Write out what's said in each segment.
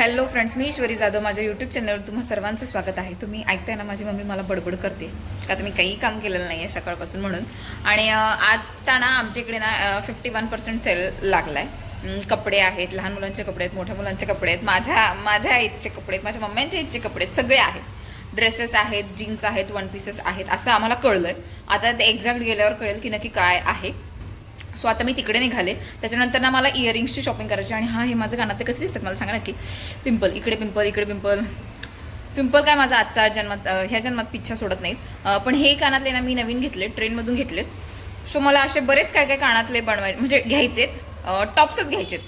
Hello friends मी ईश्वरी जाधव. माझ्या YouTube चॅनलवर तुम्हा सर्वांचं स्वागत आहे. तुम्ही ऐकताय ना माझी मम्मी मला बडबड करते. का तुम्ही मी काही काम केलेलं नाही आहे सकाळपासून म्हणून. आणि आत्ता आता ना आमच्या इकडे ना फिफ्टी वन पर्सेंट सेल लागला आहे कपडे आहेत लहान मुलांचे कपडे आहेत मोठ्या मुलांचे कपडे आहेत माझ्या माझ्या आईचे कपडे आहेत माझ्या मम्म्यांच्या आईचे कपडे आहेत सगळे आहेत. ड्रेसेस आहेत जीन्स आहेत वन पीसेस आहेत असं आम्हाला कळलं आहे आता ते एक्झॅक्ट गेल्यावर कळेल की नक्की काय आहे. सो आता मी तिकडे निघाले. त्याच्यानंतर ना मला इयरिंग्सची शॉपिंग करायची आणि हा हे माझं कानात ते कसे दिसतात मला सांगा नक्की. पिंपल इकडे पिंपल इकडे पिंपल पिंपल काय माझा आजचा जन्मात ह्या जन्मात पिच्छा सोडत नाहीत. पण हे कानातले ना मी नवीन घेतले ट्रेनमधून घेतलेत. सो मला असे बरेच काय काय कानातले बनवाय म्हणजे घ्यायचेत. टॉप्सच घ्यायचेत.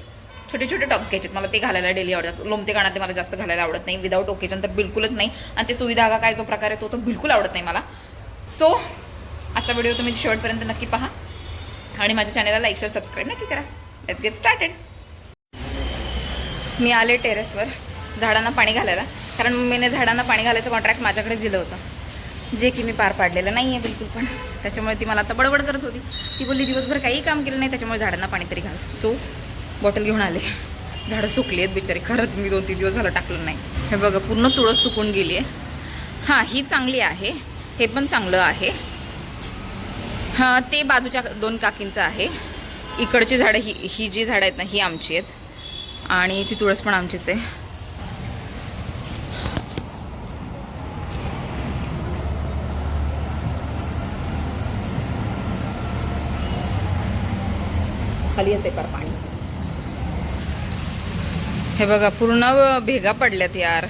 छोटे छोटे टॉप्स घ्यायचेत. मला ते घालायला डेली आवडतात. लोमते कानातले मला जास्त घालायला आवडत नाही. विदाऊट ओकेजन तर बिलकुलच नाही. आणि ते सुविधागा काय जो प्रकार आहे तो तर बिलकुल आवडत नाही मला. सो आजचा व्हिडिओ तुम्ही शेवटपर्यंत नक्की पहा. आणि माझ्या चॅनलला लाईक शेअर सबस्क्राईब नक्की करा. लेट्स गेट स्टार्टेड मी आले टेरेसवर झाडांना पाणी घालायला. कारण मम्मीने झाडांना पाणी घालायचं कॉन्ट्रॅक्ट माझ्याकडे दिलं होतं. जे की मी पार पाडलेलं नाही आहे बिलकुल पण. त्याच्यामुळे ती मला आता बडबड करत होती. ती बोलली दिवसभर काही काम केलं नाही त्याच्यामुळे झाडांना पाणी तरी घाल. सो बॉटल घेऊन आले. झाडं सुकली आहेत बिचारी. खरंच मी दोन तीन दिवस झालं टाकलं नाही. हे बघा पूर्ण तुळस सुकून गेली आहे हां ही चांगली आहे. हे पण चांगलं आहे. हां ते बाजूच्या दोन काकींचं आहे. इकडची झाडं ही ही जी झाडं आहेत ना ही आमची आहेत. आणि ती तुळस पण आमचीच आहे. खाली येते पर पाणी. हे बघा पूर्ण भेगा पडल्यात यार.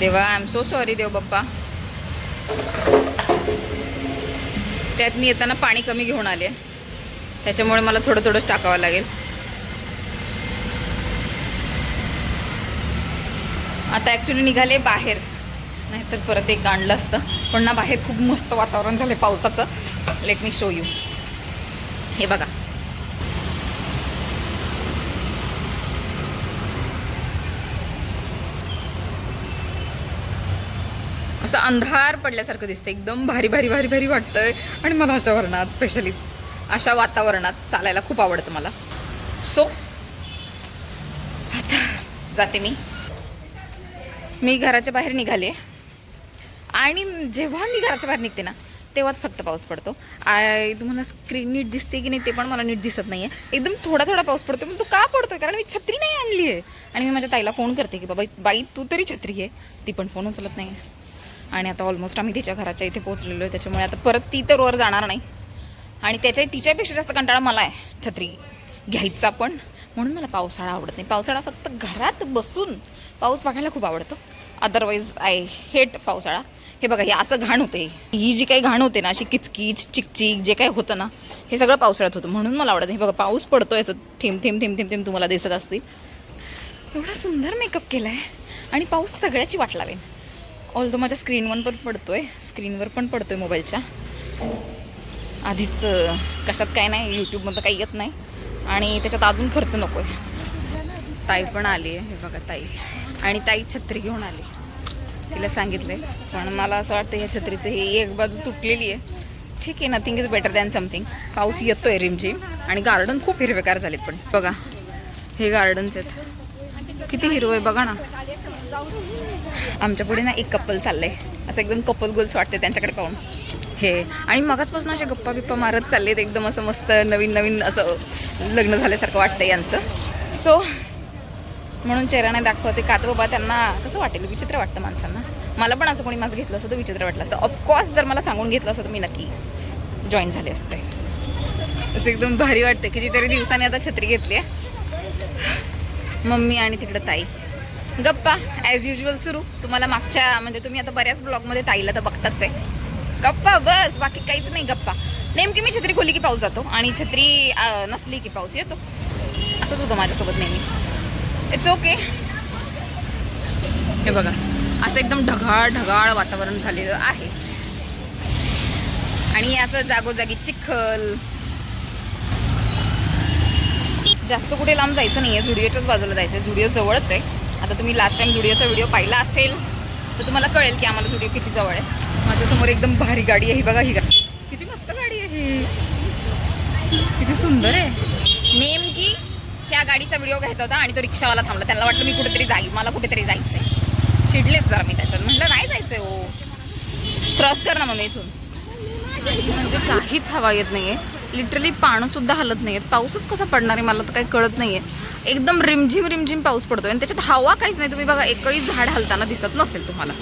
देवा आय एम सो सॉरी देव बाप्पा त्यात मी येताना पाणी कमी घेऊन आले. त्याच्यामुळे मला थोडं थोडंच टाकावं लागेल. आता ॲक्च्युली निघाले बाहेर. नाहीतर परत एक आणलं असतं. पण ना बाहेर खूप मस्त वातावरण झालं पावसाचं. लेट मी शो यू हे बघा. असं अंधार पडल्यासारखं दिसतं एकदम भारी भारी भारी भारी वाटतंय. आणि मला अशा वर्णात स्पेशली अशा वातावरणात चालायला खूप आवडतं मला. सो आता जाते मी. मी घराच्या बाहेर निघाले. आणि जेव्हा मी घराच्या बाहेर निघते ना तेव्हाच फक्त पाऊस पडतो. आय तुम्हाला स्क्रीन नीट दिसते की नाही ते पण मला नीट दिसत नाही आहे एकदम थोडा थोडा पाऊस पडतो पण तो का पडतोय? कारण मी छत्री नाही आणली आहे. आणि मी माझ्या ताईला फोन करते की बाबा बाई तू तरी छत्री आहे. ती पण फोन उचलत नाही आहे आणि आता ऑलमोस्ट आम्ही तिच्या घराच्या इथे पोहोचलेलो आहे. त्याच्यामुळे आता परत ती तर वर जाणार नाही. आणि त्याच्या तिच्यापेक्षा जास्त कंटाळा मला आहे छत्री घ्यायचा पण. म्हणून मला पावसाळा आवडत नाही. पावसाळा फक्त घरात बसून पाऊस बघायला खूप आवडतो. अदरवाईज आय हेट पावसाळा. हे बघा हे असं घाण होते. ही जी काही घाण होते ना अशी किचकिच चिकचिक जे काही होतं ना हे सगळं पावसाळ्यात होतं. म्हणून मला आवडतं हे बघा पाऊस पडतोय असं थेंब थेंब थेंब थेंब थेंब तुम्हाला दिसत असतील. एवढा सुंदर मेकअप केला आहे आणि पाऊस सगळ्याची वाट लावेन. ऑल्दो माझ्या स्क्रीनवर पण आहे स्क्रीनवर पण पडतो आहे मोबाईलच्या आधीच कशात काय नाही यूट्यूबमधलं काही येत नाही. आणि त्याच्यात अजून खर्च नको आहे ताई पण आली आहे. हे बघा ताई. आणि ताई छत्री घेऊन आली. तिला सांगितलंय. पण मला असं वाटतं ह्या छत्रीचं ही एक बाजू तुटलेली आहे. ठीक आहे nothing is better than something पाऊस येतो आहे रिमझिम. आणि गार्डन खूप हिरवेगार झालेत पण. बघा. हे गार्डन्स आहेत. किती हिरवं आहे बघा ना. आमच्या पुढे ना एक कपल चाललंय. असं एकदम कपल गोल्स वाटते त्यांच्याकडे पाहून. हे. आणि मगाचपासून अशा गप्पा बिप्पा मारत चाललेत एकदम असं मस्त नवीन नवीन असं लग्न झाल्यासारखं वाटतं यांचं. सो म्हणून चेहरा दाखवते. का तर बाबा त्यांना कसं वाटेल? विचित्र वाटतं माणसांना. मला पण असं कोणी माझं घेतलं असतं तर विचित्र वाटलं असतं. ऑफकोर्स जर मला सांगून घेतलं असतं तर मी नक्की जॉईन झाले असते. असं एकदम भारी वाटतं कितीतरी दिवसांनी आता छत्री घेतली आहे. मम्मी आणि तिकडं ताई. गप्पा ॲज युजल सुरू. तुम्हाला मागच्या म्हणजे तुम्ही आता बऱ्याच ब्लॉगमध्ये ताईला तर बघताच आहे. गप्पा बस बाकी काहीच नाही गप्पा. नेमकी मी छत्री खोली की पाऊस जातो? आणि छत्री नसली की पाऊस येतो. असंच होतं माझ्यासोबत नेहमी. इट्स ओके हे बघा असं एकदम ढगाळ ढगाळ वातावरण झालेलं आहे. आणि असं जागोजागी चिखल. जास्त कुठे लांब जायचं नाही आहे झुडिओच्याच बाजूला जायचं आहे झुडिओ जवळच आहे. आता तुम्ही लास्ट टाइम जुडिओचा व्हिडिओ पाहिला असेल तर तुम्हाला कळेल की आम्हाला झुडिओ किती जवळ आहे. माझ्यासमोर एकदम भारी गाडी आहे ही बघा ही गाडी. किती मस्त गाडी आहे ही. किती सुंदर आहे. नेमकी ह्या गाडीचा व्हिडिओ घ्यायचा होता आणि तो रिक्षावाला थांबला. त्यांना वाटलं मी कुठेतरी जाईल मला कुठेतरी जायचं आहे चिडलेच जरा मी त्याच्यात म्हटलं नाही जायचंय हो. क्रॉस कर ना मग इथून. म्हणजे काहीच हवा येत नाहीये. लिटरली पाणंसुद्धा हलत नाही आहेत पाऊसच कसा पडणार आहे मला तर काही कळत नाही आहे एकदम रिमझिम रिमझिम पाऊस पडतोय. आणि त्याच्यात हवा काहीच नाही. तुम्ही बघा एकही झाड हलताना दिसत नसेल तुम्हाला.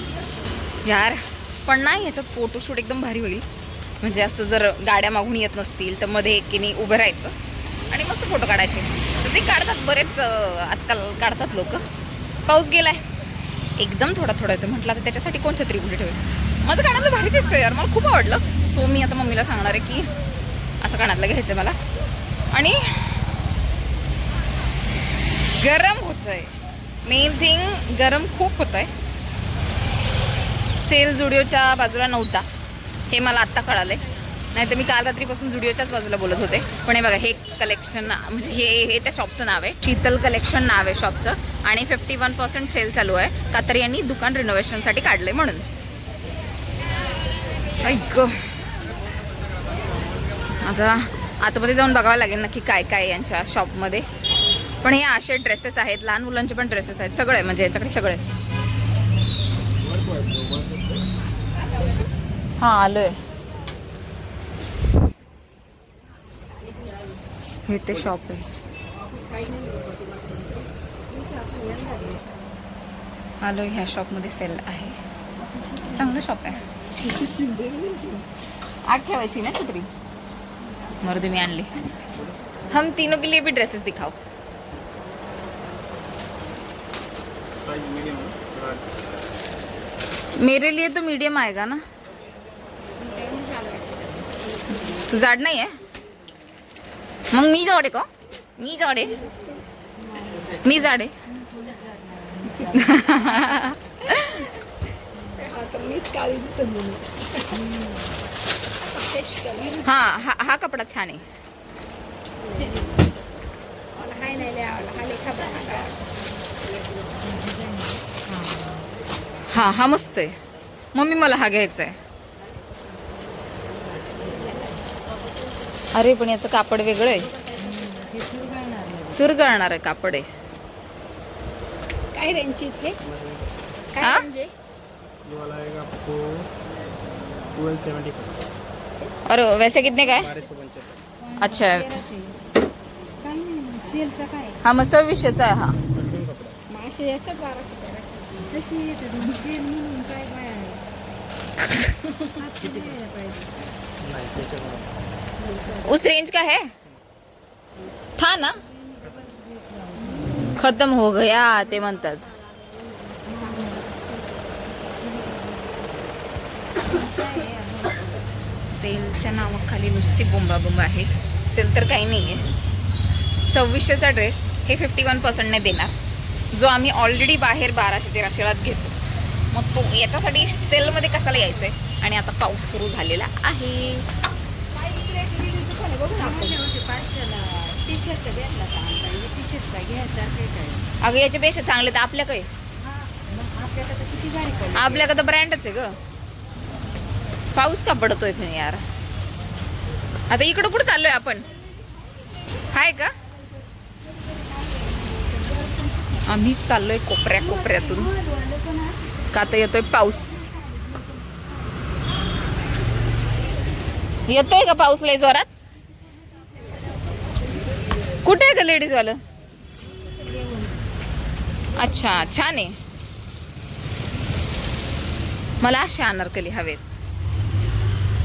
यार पण नाही ह्याच्यात फोटोशूट एकदम भारी होईल. म्हणजे असं जर गाड्या मागून येत नसतील तर मध्ये एकीने उभं राहायचं. आणि मस्त फोटो काढायचे. तर ते काढतात बरेच आजकाल काढतात लोक. पाऊस गेलाय. एकदम थोडा थोडा येतो म्हटलं तर त्याच्यासाठी कोण छत्री उलटी ठेवेल माझं काढायला भारी दिसतं यार. मला खूप आवडलं. सो मी आता मम्मीला सांगणार आहे की असं कानातलं घ्यायचं मला. आणि गरम होतं आहे मेन थिंग गरम खूप होतं आहे सेल जुडिओच्या बाजूला नव्हता. हे मला आत्ता कळालंय. नाही तर मी काल रात्रीपासून जुडिओच्याच बाजूला बोलत होते. पण हे बघा हे कलेक्शन म्हणजे हे हे त्या शॉपचं नाव आहे. शीतल कलेक्शन नाव आहे शॉपचं आणि फिफ्टी वन पर्सेंट सेल चालू आहे. कातर यांनी दुकान रिनोव्हेशनसाठी काढलंय म्हणून. ऐक आता आतमध्ये जाऊन बघावं लागेल नक्की काय काय यांच्या शॉपमध्ये पण हे असे ड्रेसेस आहेत लहान मुलांचे पण ड्रेसेस आहेत सगळे म्हणजे याच्याकडे सगळे. हां आलोय. हे ते शॉप आहे. आलोय ह्या शॉपमध्ये सेल आहे. चांगलं शॉप आहे. आठ ठेवायची ना छत्री? मरुदे मी आणली हम तीनों के लिए भी ड्रेसेस दिखाओ। मेरे लिए तो मीडियम आएगा ना। तू जाड नाही आहे मग मी जाडे का। मी जाडे। मी जाडे। हा हा हा कपडा छान आहे. हा हा मस्त आहे. मम्मी मला हा घ्यायचा आहे अरे पण याचं कापड वेगळं आहे. चुरगळणार आहे कापड आहे. काय रेंज इथे? काय रेंज आहे? ये वाला आएगा आपको ट्वेल्व सेवेंटी फाइव और वैसे कितने का है? अच्छा। हा मस्त विषयचा आहे हा उस रेंज का है? था ना? खत्म हो गया ते म्हणतात सेलच्या नावाखाली नुसती बोंबाबोंब आहे. सेल तर काही नाही आहे सव्वीसशेचा ड्रेस हे फिफ्टी वन पर्सेंटने देणार. जो आम्ही ऑलरेडी बाहेर बाराशे तेराशेलाच घेतो. मग तो याच्यासाठी सेलमध्ये कशाला यायचं आहे आणि आता पाऊस सुरू झालेला आहे. अगं याच्यापेक्षा चांगले तर आपल्याकडे. आपल्याकडं ब्रँडच आहे ग. पाऊस का पडतोय यार? आता इकडं कुठं चाललोय आपण? हाय का? आम्ही चाललोय कोपऱ्या कोपऱ्यातून. का तर येतोय पाऊस? येतोय का पाऊस लय जोरात? कुठे आहे का लेडीजवालं? अच्छा छान आहे. मला असे अनारकली हवेत.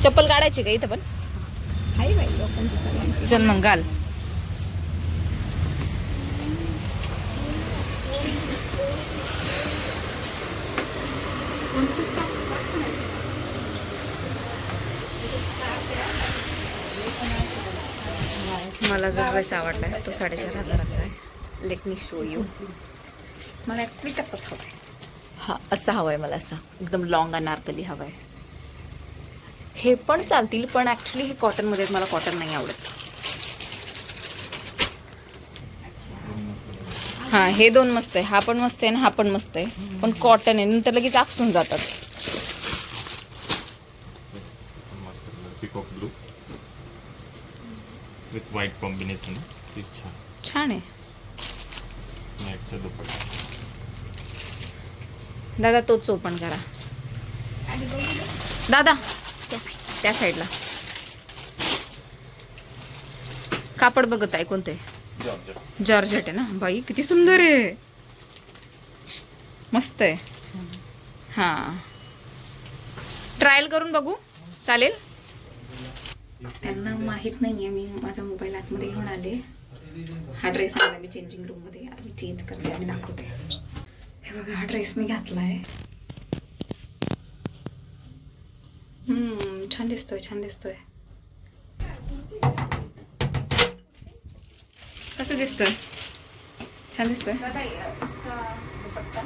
चप्पल काढायची का इथं पण? आहे बाई लोकांची सगळ्यांची. चल मग घाल. मला जो ड्रेस आवडला तो साडेचार हजाराचा आहे. लेट मी शो यू मला ॲक्च्युली तसंच हवं आहे. हा असा हवा आहे मला असा. एकदम लॉंग अनारकली हवा आहे. हे पण चालतील पण ॲक्च्युली हे कॉटनमध्ये मला कॉटन नाही आवडत. हां हे दोन मस्त आहे. हा पण मस्त आहे आणि हा पण मस्त आहे. पण कॉटन आहे. नंतर लगेच आकसून जातात. विथ व्हाईट कॉम्बिनेशन छान आहे. दादा तोच ओपन करा. दादा त्या साईड त्या साईडला. कापड बघत आहे कोणते? जॉर्जेट. जॉर्जेट आहे ना? बाई किती सुंदर आहे. मस्त आहे. हा. ट्रायल करून बघू. चालेल? त्यांना माहीत नाहीये मी माझा मोबाईल आतमध्ये घेऊन आले. हा ड्रेस आणला मी चेंजिंग रूममध्ये. आता मी चेंज करते आणि दाखवते. हे बघा हा ड्रेस मी घातलाय. हम्म. छान दिसतोय छान दिसतोय कसं दिसतोय छान दिसतोय दादा इसका दुपट्टा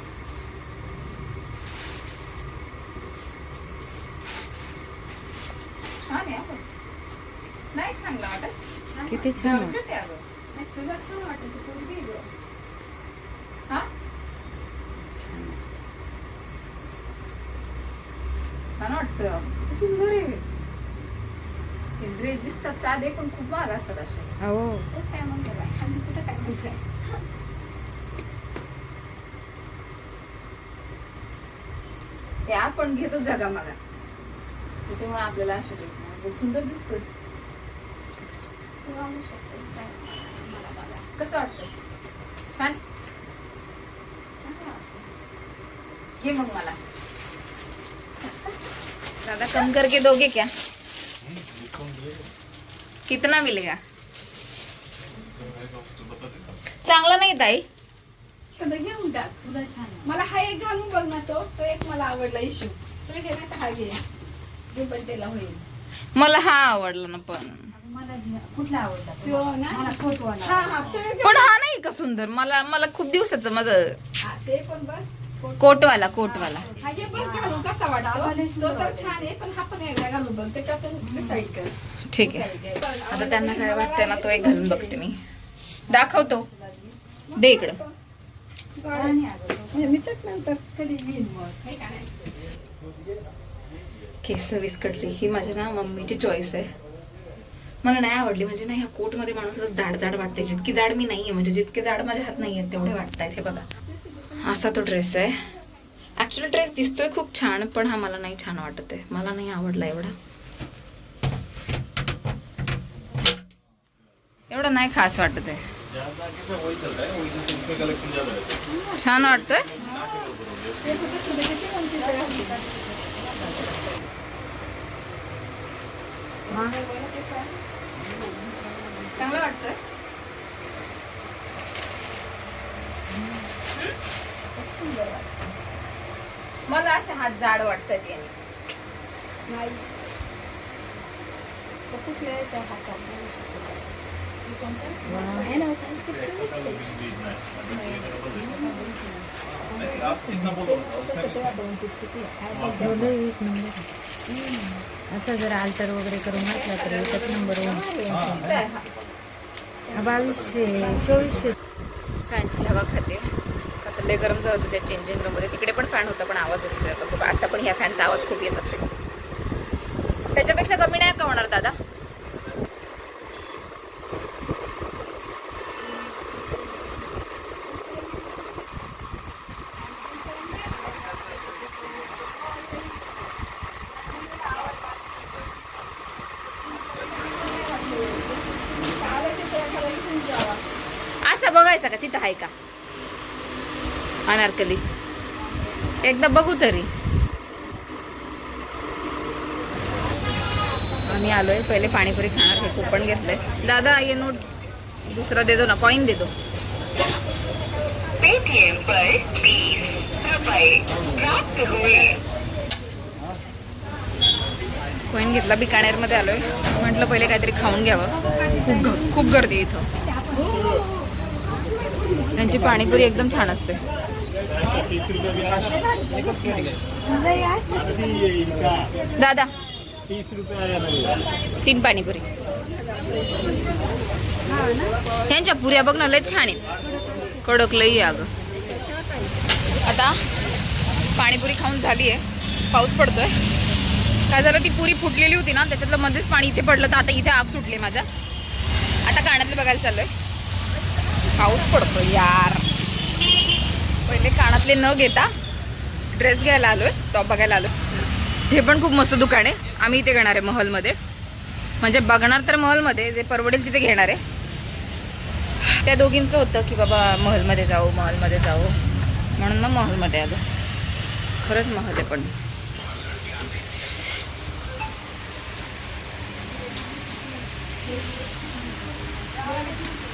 छान नाही चांगला वाटत किती छान जॉर्जेट आहे अगं नाही, तुला छान वाटत. हा छान वाटतोय अगं. किती सुंदर आहे ड्रेस दिसतात साधे पण खूप महाग असतात असे अहो तो काय म्हणतो बाई, खाली कुठं टाकायचंय? ते आपण घेतो जगा मागा त्याच्यामुळे आपल्याला असे ड्रेस नाही पण सुंदर दिसतोय तू घालू शकतो. काय? मला. कसं वाटतं छान चांगलं वाटतं. घे मग मला दादा कम करके दोगे क्या? कितना मिलेगा? चांगला नाही ताई. छंद घेऊन टाक मला हा एक घालून बघ ना तो. तो एक मला आवडला इशू तो घे तर हा घे. बड्डेला होईल. मला हा आवडला ना पण. मला घे- कुठला आवडला तो? तुला? ना? मला फोटो हा हा तो एक पण हा नाही का सुंदर? मला मला खूप दिवसाचं माझं हा, ते पण बघ. कोटवाला कोटवाला. हा घे बघ घालून कसा वाटतो. आम्हाला तो सुंदर तर वाटेल. छान आहे पण हा पण एकदा घालून बघ. त्याच्यातून डिसाईड कर. ठीक आहे. आता त्यांना काय वाटतंय ना तो एक घालून बघते मी. दाखवतो. दे इकडं. नाही? केस विस्कटली. ही माझ्या ना मम्मीची चॉईस आहे. मला नाही आवडली. म्हणजे ना ह्या कोटमध्ये माणूस जाड जाड वाटते जितकी जाड मी नाहीये म्हणजे जितके जाड माझ्या हात नाही आहेत तेवढे वाटतायत. हे बघा. असा तो ड्रेस आहे. ऍक्च्युली ड्रेस दिसतोय खूप छान पण हा मला नाही छान वाटत आहे. मला नाही आवडला एवढा. एवढं नाही खास वाटत आहे. छान वाटतंय? चांगलं तर चांगलं वाटतंय मला असे हात जाड वाटतात याने नाही. हातात शकतो. हे एक नंबर असं जर आल्टर वगैरे करून घातला तर एकच नंबर होऊन हा? बावीसशे चोवीसशे. फॅनची हवा खाते. लय गरम झालं होतं त्या चेंजिंग रूममध्ये तिकडे पण फॅन होता पण आवाज येतो त्याचा. खूप आता पण ह्या फॅनचा आवाज खूप येत असेल. त्याच्यापेक्षा कमी नाही का होणार दादा असं बघायचं का तिथं आहे का अनारकली एकदा बघू तरी. आम्ही आलोय. पहिले पाणीपुरी खाणार. हे कुपन घेतलंय. दादा ये नोट. दुसरा दे दो ना. कॉइन दे दो पेटीएम पर बीस रुपए प्राप्त हुए। कॉइन घेतला. बिकानेरमध्ये आलोय. म्हटलं पहिले काहीतरी खाऊन घ्यावं. खूप खूप गर्दी इथं. त्यांची पाणीपुरी एकदम छान असते. दादा. तीस तीन पाणीपुरी. त्यांच्या पुऱ्या बघ ना लय छान आहेत. कडक लई अगं. आता पाणीपुरी खाऊन झाली आहे पाऊस पडतोय. काय झालं ती पुरी फुटलेली होती ना त्याच्यातलं मध्येच पाणी इथे पडलं तर आता इथे आग सुटली माझ्या. आता कानातलं बघायला चाललोय. पाऊस पडतोय यार. पहिले कानातले न घेता ड्रेस घ्यायला आलोय टॉप बघायला आलोय. हे पण खूप मस्त दुकान आहे. आम्ही इथे घेणार आहे महलमध्ये. म्हणजे बघणार तर महलमध्ये जे परवडेल तिथे घेणार आहे. त्या दोघींचं होतं की बाबा महलमध्ये जाऊ महलमध्ये जाऊ. म्हणून मग महलमध्ये आलो. खरंच महल आहे पण.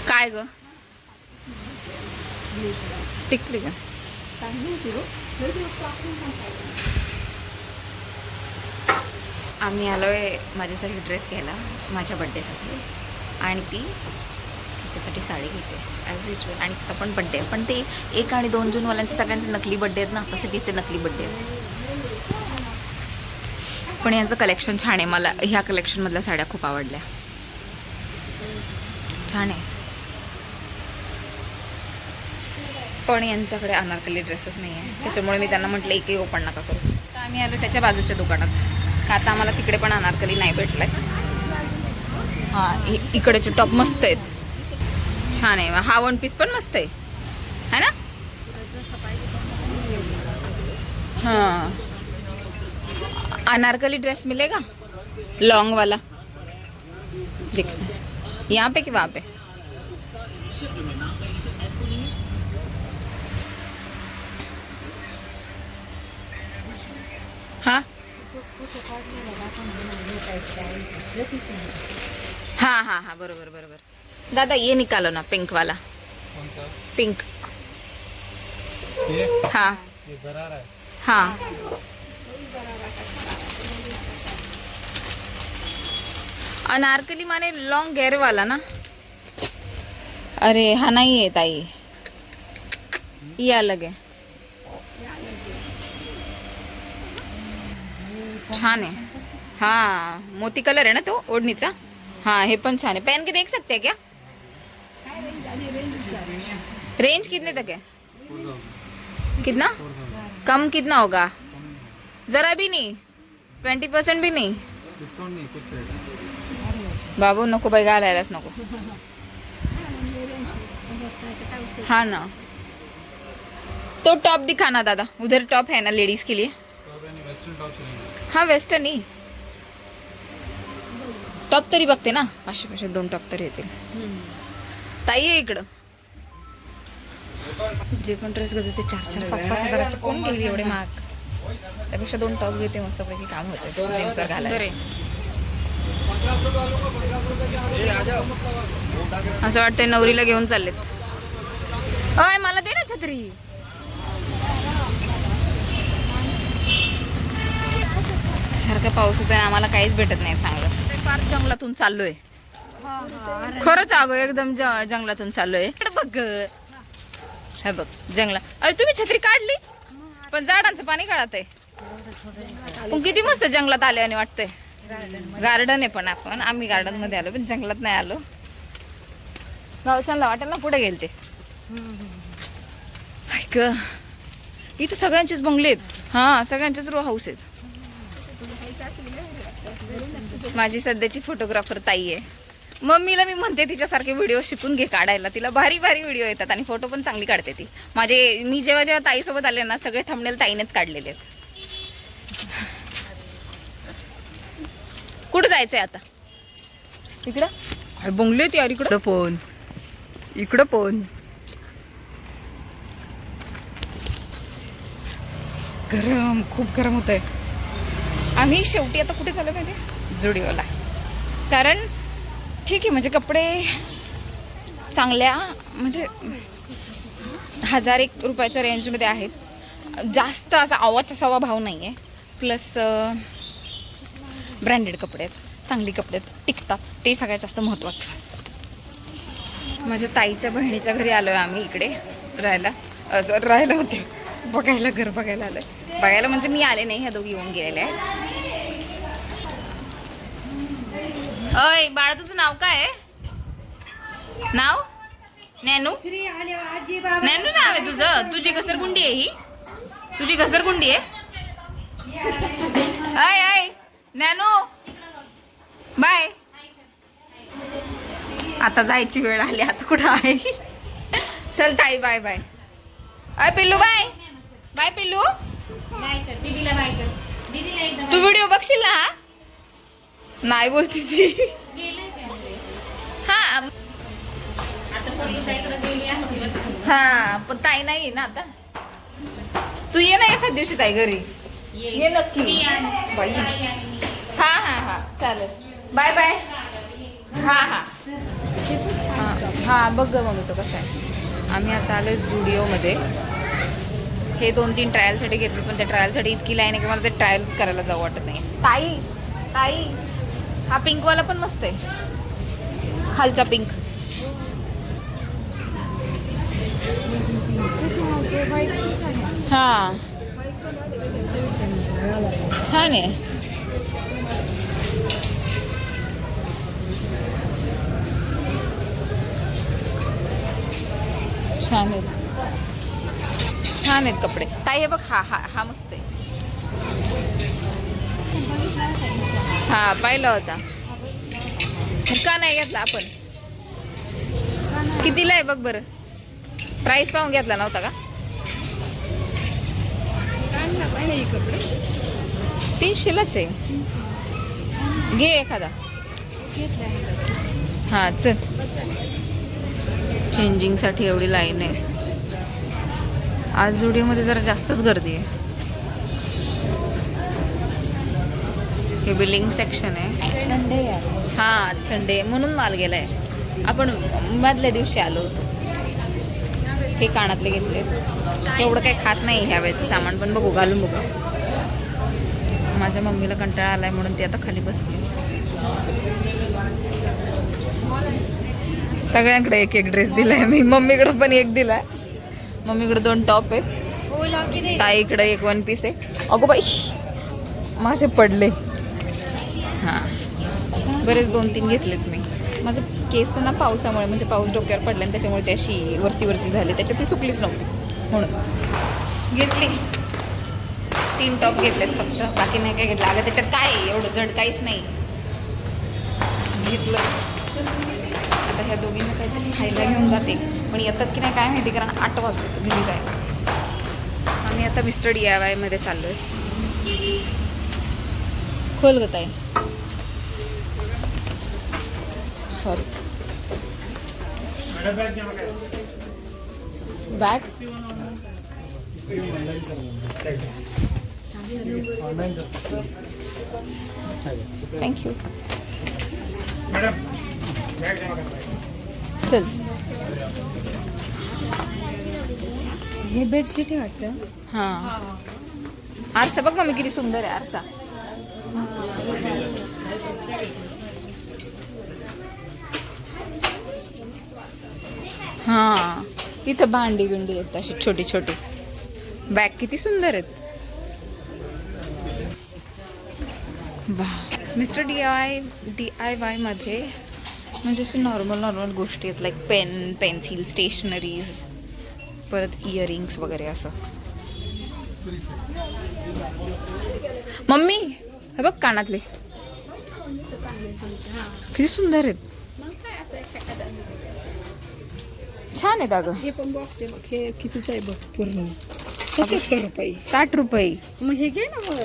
काय गं? टिकली का? आम्ही आलो आहे माझ्यासाठी ड्रेस घ्यायला माझ्या बड्डेसाठी आणि ती तिच्यासाठी साडी घेते ॲज युजल आणि तिचा पण बड्डे आहे पण ते एक आणि दोन जूनवाल्यांचे सगळ्यांचे नकली बड्डे आहेत ना तसे तिचे नकली बड्डे आहेत. पण यांचं कलेक्शन छान आहे. मला ह्या कलेक्शनमधल्या साड्या खूप आवडल्या. छान आहे. पण यांच्याकडे अनारकली ड्रेसेस नाही आहे त्याच्यामुळे मी त्यांना म्हटलं एकही ओपन नका करू. तर आम्ही आलो त्याच्या बाजूच्या दुकानात. का आता आम्हाला तिकडे पण अनारकली नाही भेटलंय. हां इ- इकडेचे टॉप मस्त आहेत. छान आहे. हा वन पीस पण मस्त आहे. है ना? हां. अनारकली ड्रेस मिलेगा? लॉन्ग वाला. देख. यहाँ पे कि वहाँ पे? हाँ हाँ हाँ बरोबर बरोबर। दादा ये निकालो ना पिंक वाला। पिंक ये? हाँ। ये है। हाँ। अनारकली माने लॉन्ग गेअर वाला ना। अरे हा नाही आहे ताई। ही अलग आहे छान आहे हाँ मोती कलर है ना तो ओढ़नीचा हाँ हे पण छान है पहन के देख सकते हैं क्या? रेंज कितने तक है कितना? कम कितना होगा? जरा भी नहीं. ट्वेंटी पर्सेंट भी नहीं. है। बाबू नको बाई घालायलाच नको. हाँ ना. तो टॉप दिखा ना दादा. उधर टॉप है ना लेडीज के लिए. हा वेस्टर्न ही. टॉप तरी बघते ना. पाचशे पाचशे दोन टॉप तरी येतील. ताई आहे इकडं. जे पण ड्रेस घेतो ते चार चार पाच पाच हजाराचे कोण घेईल एवढे महाग? त्यापेक्षा दोन टॉप घेते मस्तपैकी काम होते जीन्सवर घालायला. असं वाटतंय नवरीला घेऊन चाललेत. अय मला दे ना छत्री. सारखं पाऊस होतोय आम्हाला काहीच भेटत नाही चांगलं. ते फार जंगलातून चाललोय. खरंच अगं एकदम ज- जंगलातून चाललोय. इकडे बघ हे बघ जंगला. अरे तुम्ही छत्री काढली? पण झाडांचं पाणी काढत आहे. पण किती मस्त जंगलात आले आणि वाटतंय. गार्डन आहे पण आपण. आम्ही गार्डनमध्ये आलो पण जंगलात नाही आलो. गावचांना वाटेल ना पुढे गेलते. ऐक इथं सगळ्यांचेच बंगले आहेत. हा सगळ्यांचेच रो हाऊस आहेत. माझी सध्याची फोटोग्राफर ताई आहे. मम्मीला मी म्हणते तिच्यासारखे व्हिडिओ शिकून घे काढायला. तिला भारी भारी व्हिडिओ येतात आणि फोटो पण चांगली काढते ती. माझे मी जेव्हा जेव्हा ताईसोबत आले ना सगळे थंबनेल ताईनेच काढलेले आहेत. कुठं जायचंय आता? इकडं? अरे बंगले आहेत यार इकडं. पण. इकडं पण. गरम खूप गरम होत आहे आम्ही शेवटी आता कुठे चालू माहिती जुडिओला. कारण ठीक आहे म्हणजे कपडे चांगल्या म्हणजे हजार एक रुपयाच्या रेंजमध्ये आहेत. जास्त असा आवाजचा असावा भाव नाही आहे प्लस ब्रँडेड कपडे आहेत चांगली कपडे आहेत टिकतात. ते सगळ्यात जास्त महत्त्वाचं. माझ्या ताईच्या बहिणीच्या घरी आलो आहे आम्ही इकडे राहायला. सॉरी राहायला होते. बघायला घर बघायला आलं बघायला म्हणजे मी आले नाही ह्या दोघी येऊन गेलेल्या आहेत. अय बाळा तुझं नाव काय आहे? नाव? नॅनू? नॅनू नाव आहे तुझं? तुझी घसरगुंडी आहे ही? तुझी घसरगुंडी आहे? अय अय नॅनू! बाय! आता जायची वेळ आली आता कुठं आहे? चल ताई बाय बाय. अय पिल्लू बाय. बाय पिल्लू. तू व्हिडिओ बघशील ना हा? नाही बोलती ती. हा. हा पण ताई नाही ना आता? तू ये ना एखाद दिवशी ताई घरी. ये. नक्की. बाई. हा हा हा. चालेल. Bye bye. हा हा. हा हा बघ ग मम्मी तो कसा आहे. आम्ही आता आलो झुडिओमध्ये हे दोन तीन ट्रायलसाठी घेतले पण त्या ट्रायलसाठी इतकी लाईन आहे की मला ते ट्रायलच करायला जाऊ वाटत नाही. ताई ताई. हा पिंकवाला पण मस्त आहे. खालचा पिंक. हा. छान आहे. छान आहेत. छान आहेत कपडे. ताई हे बघ हा हा हा मस्त हा पाहिला होता. का नाही घेतला आपण? कितीला आहे बघ बरं? प्राइस पाहून घेतला नव्हता का? तीनशेलाच आहे. घे एखादा. हा चल. चेंजिंगसाठी एवढी लाईन आहे. आज जुडिओमध्ये जरा जास्तच गर्दी आहे. हे बिलिंग सेक्शन आहे. संडे हा आज संडे म्हणून माल गेलाय. आपण मधल्या दिवशी आलो होतो. हे कानातले घेतले. एवढं काही खास नाही ह्या वेळेचं सामान पण बघू घालून बघू. माझ्या मम्मीला कंटाळा आलाय म्हणून ती आता खाली बसली. सगळ्यांकडे एक एक ड्रेस दिलाय. मी मम्मीकडे पण एक दिलाय. मम्मीकडे दोन टॉप आहेत. ताईकडे एक वन पीस आहे. अगो बाई माझे पडले. बरेच दोन तीन घेतलेत मी. माझं केस ना पावसामुळे म्हणजे पाऊस डोक्यावर पडला आणि त्याच्यामुळे ती अशी वरती वरती झाली. त्याच्यात ती सुकलीच नव्हती. म्हणून. घेतली. तीन टॉप घेतलेत फक्त. बाकी नाही काय घेतलं. अगं त्याच्यात काय आहे? एवढं जड काहीच नाही. घेतलं. आता ह्या दोघींना काहीतरी खायला घेऊन जाते. पण येतात की नाही काय माहिती कारण आठ वाजता घरी जायला. आम्ही आता मिस्टर डी आय वायमध्ये चाललो आहे खोल गत आहे सॉरी. बॅग थँक्यू चल. हे बेडशीट आहे वाटतं. हां. आरसा बघ मम्मी किती सुंदर आहे आरसा हां इथं भांडी बिंडी आहेत अशी छोटी छोटी. बॅग किती सुंदर आहेत. वा. Mister D I D I वायमध्ये म्हणजे अशी नॉर्मल नॉर्मल गोष्टी आहेत लाईक पेन पेन्सिल स्टेशनरीज परत इयरिंग्स वगैरे असं. मम्मी हे बघ कानातले. किती सुंदर आहेत. छान आहेत अगं हे पण बॉक्स आहे बघ. हे कितीचं आहे बघ पूर्ण? रुपये. साठ रुपये. मग हे घे ना मग.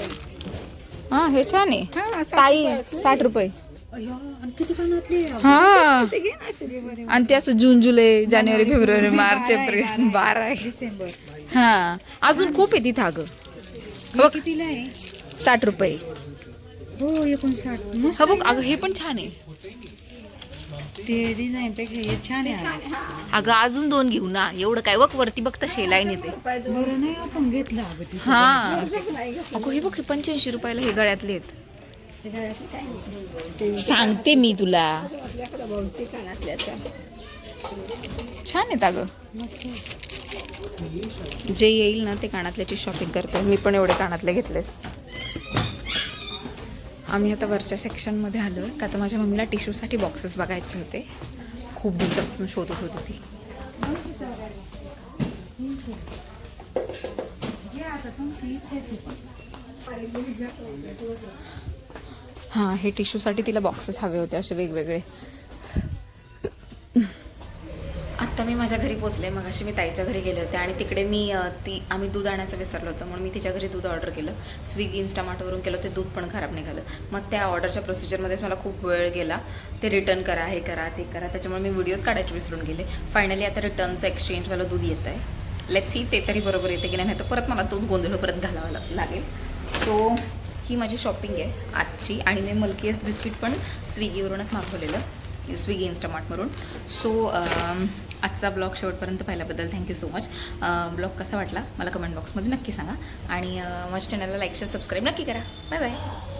हा हे छान आहे. हा ताई साठ रुपये. अय्या, आणि किती कानातले हा. ते घे ना असे बरे आणि ते असं जून जुलै जानेवारी फेब्रुवारी मार्च एप्रिल बारा आहे. बारा आहे. डिसेंबर. हा. अजून खूप आहे तिथं अगं. हे कितीला आहे? साठ रुपये. हो एकोणसाठ. मस्त हा बघ अगं हे पण छान आहे. ते डिझाईन पेक्षा हे छान आहे. अगं अजून दोन घेऊ ना. एवढं काय बघ वरती बघ तशी लाईन येते. बरं नाही आपण घेतलं अगं ते हा. अगं हे बघ हे पंच्याऐंशी रुपयाला हे गळ्यातले आहेत. सांगते मी तुला. छान आहेत अगं. जे येईल ना ते कानातल्याची शॉपिंग करतो. मी पण एवढे कानातले घेतलेत. आम्ही आता वरच्या सेक्शनमध्ये आलो आहे का तर माझ्या मम्मीला टिश्यूसाठी बॉक्सेस बघायचे होते. खूप दिवसापासून शोधत होती ती. हां हे टिश्यूसाठी तिला बॉक्सेस हवे होते असे वेगवेगळे. आत्ता मी माझ्या घरी पोचले. मग अशी मी ताईच्या घरी गेले होते आणि तिकडे मी ती आम्ही दूध आणायचं विसरलो होतं. म्हणून मी तिच्या घरी दूध ऑर्डर केलं. स्विगी इन्स्टामार्टवरून केलं ते दूध पण खराब निघालं. मग त्या ऑर्डरच्या प्रोसिजरमध्येच मला खूप वेळ गेला. ते रिटर्न करा हे करा ते करा. त्याच्यामुळे मी व्हिडिओज काढायचे विसरून गेले. फायनली आता रिटर्नचं एक्सचेंजवालं दूध येतं आहे लेट सी ते तरी बरोबर येते की नाही. तर परत मला तोच गोंधळ परत घालावा लागेल. सो ही माझी शॉपिंग आहे आजची. आणि मी मल्कीएस बिस्किट पण स्विगीवरूनच मागवलेलं. स्विगी इन्स्टामार्टवरून सो आजचा ब्लॉग शेवटपर्यंत पाहिल्याबद्दल थँक्यू सो मच ब्लॉग कसा वाटला? मला कमेंट बॉक्समध्ये नक्की सांगा. आणि माझ्या चॅनलला लाईक शेअर सबस्क्राईब नक्की करा. Bye bye